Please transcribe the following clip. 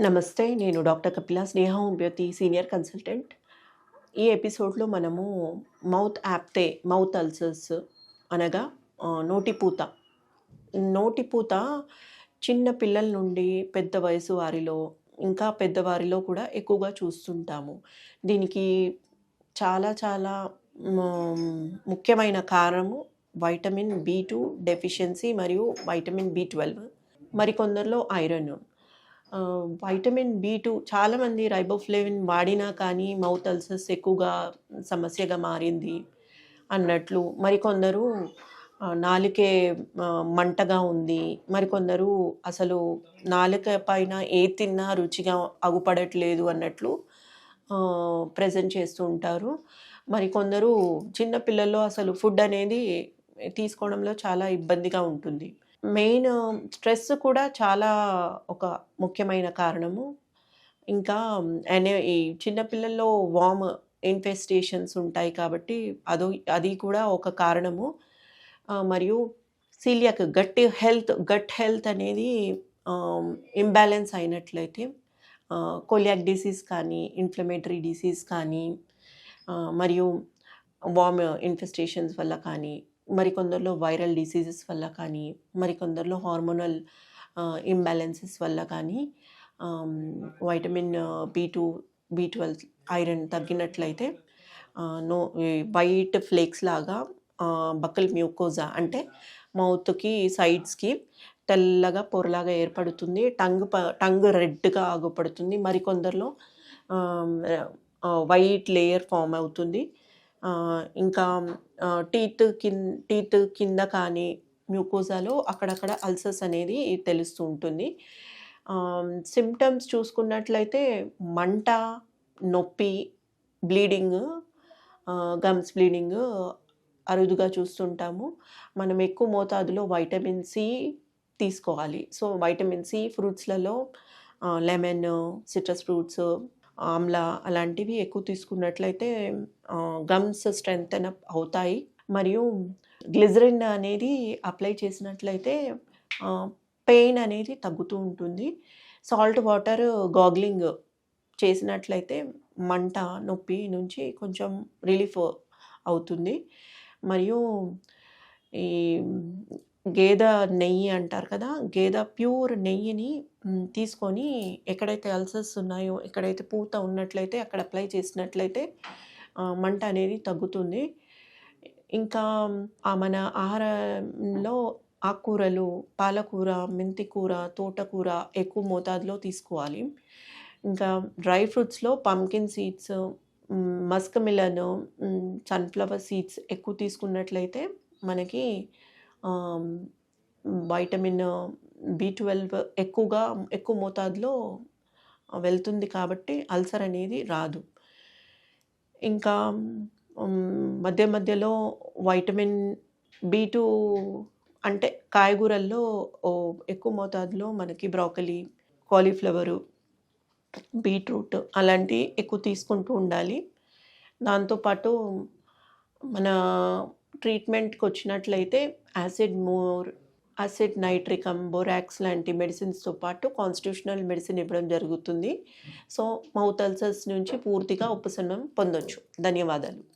నమస్తే నేను doctor Kapila Sneha homeopathy senior consultant. ఈ ఎపిసోడ్లో మనము మౌత్ యాప్తే మౌత్ అల్సర్స్ అనగా నోటిపూత నోటిపూత చిన్న పిల్లల నుండి పెద్ద వయసు వారిలో ఇంకా పెద్దవారిలో కూడా ఎక్కువగా చూస్తుంటాము. దీనికి చాలా చాలా ముఖ్యమైన కారణము వైటమిన్ బి టూ డెఫిషియన్సీ మరియు వైటమిన్ బి ట్వెల్వ్. మరికొందరిలో ఐరన్. వైటమిన్ బి టూ చాలామంది రైబోఫ్లేవిన్ వాడినా కానీ మౌత్ అల్సర్స్ ఎక్కువగా సమస్యగా మారింది అన్నట్లు మరికొందరు నాలుకే మంటగా ఉంది. మరికొందరు అసలు నాలుక పైన ఏ తిన్నా రుచిగా అగుపడట్లేదు అన్నట్లు ప్రజెంట్ చేస్తూ ఉంటారు. మరికొందరు చిన్న పిల్లల్లో అసలు ఫుడ్ అనేది తీసుకోవడంలో చాలా ఇబ్బందిగా ఉంటుంది. మెయిన్ స్ట్రెస్ కూడా చాలా ఒక ముఖ్యమైన కారణము. ఇంకా అనే ఈ చిన్నపిల్లల్లో వామ్ ఇన్ఫెస్టేషన్స్ ఉంటాయి కాబట్టి అదో అది కూడా ఒక కారణము. మరియు celiac gut health gut health అనేది ఇంబ్యాలెన్స్ అయినట్లయితే కోలియాక్ డిసీజ్ కానీ ఇన్ఫ్లమేటరీ డిసీజ్ కానీ మరియు వామ్ ఇన్ఫెస్టేషన్స్ వల్ల కానీ మరికొందరిలో వైరల్ డిసీజెస్ వల్ల కానీ మరికొందరిలో హార్మోనల్ ఇంబ్యాలెన్సెస్ వల్ల కానీ vitamin B two B twelve iron తగ్గినట్లయితే no white flakes లాగా బకల్ మ్యూకోజా అంటే మౌత్కి సైడ్స్కి తెల్లగా పొరలాగా ఏర్పడుతుంది. టంగ్ ప టంగ్ రెడ్గా ఆగుపడుతుంది. మరికొందరిలో వైట్ లేయర్ ఫామ్ అవుతుంది. ఇంకా టీత్ కింద టీత్ కింద కానీ మ్యూకోజాలో అక్కడక్కడ అల్సర్స్ అనేది తెలుస్తూ ఉంటుంది. సిమ్టమ్స్ చూసుకున్నట్లయితే మంట నొప్పి బ్లీడింగ్ గమ్స్ బ్లీడింగ్ అరుదుగా చూస్తుంటాము. మనం ఎక్కువ మోతాదులో వైటమిన్ సి తీసుకోవాలి. సో వైటమిన్ సి ఫ్రూట్స్లలో లెమన్ సిట్రస్ ఫ్రూట్స్ ఆమ్లా అలాంటివి ఎక్కువ తీసుకున్నట్లయితే గమ్స్ స్ట్రెంగ్త్ అప్ అవుతాయి. మరియు గ్లిజరిన్ అనేది అప్లై చేసినట్లయితే పెయిన్ అనేది తగ్గుతూ ఉంటుంది. సాల్ట్ వాటర్ గాగ్లింగ్ చేసినట్లయితే మంట నొప్పి నుంచి కొంచెం రిలీఫ్ అవుతుంది. మరియు ఈ గేదె నెయ్యి అంటారు కదా గేదె ప్యూర్ నెయ్యిని తీసుకొని ఎక్కడైతే అల్సర్స్ ఉన్నాయో ఎక్కడైతే పూత ఉన్నట్లయితే అక్కడ అప్లై చేసినట్లయితే మంట అనేది తగ్గుతుంది. ఇంకా మన ఆహారంలో ఆకుకూరలు పాలకూర మెంతి కూర తోటకూర ఎక్కువ మోతాదులో తీసుకోవాలి. ఇంకా dry ఫ్రూట్స్లో pumpkin seeds musk melon sunflower seeds ఎక్కువ తీసుకున్నట్లయితే మనకి వైటమిన్ బి ట్వెల్వ్ ఎక్కువగా ఎక్కువ మోతాదులో వెళ్తుంది కాబట్టి అల్సర్ అనేది రాదు. ఇంకా మధ్య మధ్యలో వైటమిన్ బి టూ అంటే కాయగూరల్లో ఓ ఎక్కువ మోతాదులో మనకి బ్రోకలీ కాలీఫ్లవరు బీట్రూట్ అలాంటివి ఎక్కువ తీసుకుంటూ ఉండాలి. దాంతోపాటు మన ట్రీట్మెంట్కి వచ్చినట్లయితే acid mur acid nitricum borax లాంటి మెడిసిన్స్తో పాటు కాన్స్టిట్యూషనల్ మెడిసిన్ ఇవ్వడం జరుగుతుంది. సో మౌత్ అల్సర్స్ నుంచి పూర్తిగా ఉపశమనం పొందొచ్చు. ధన్యవాదాలు.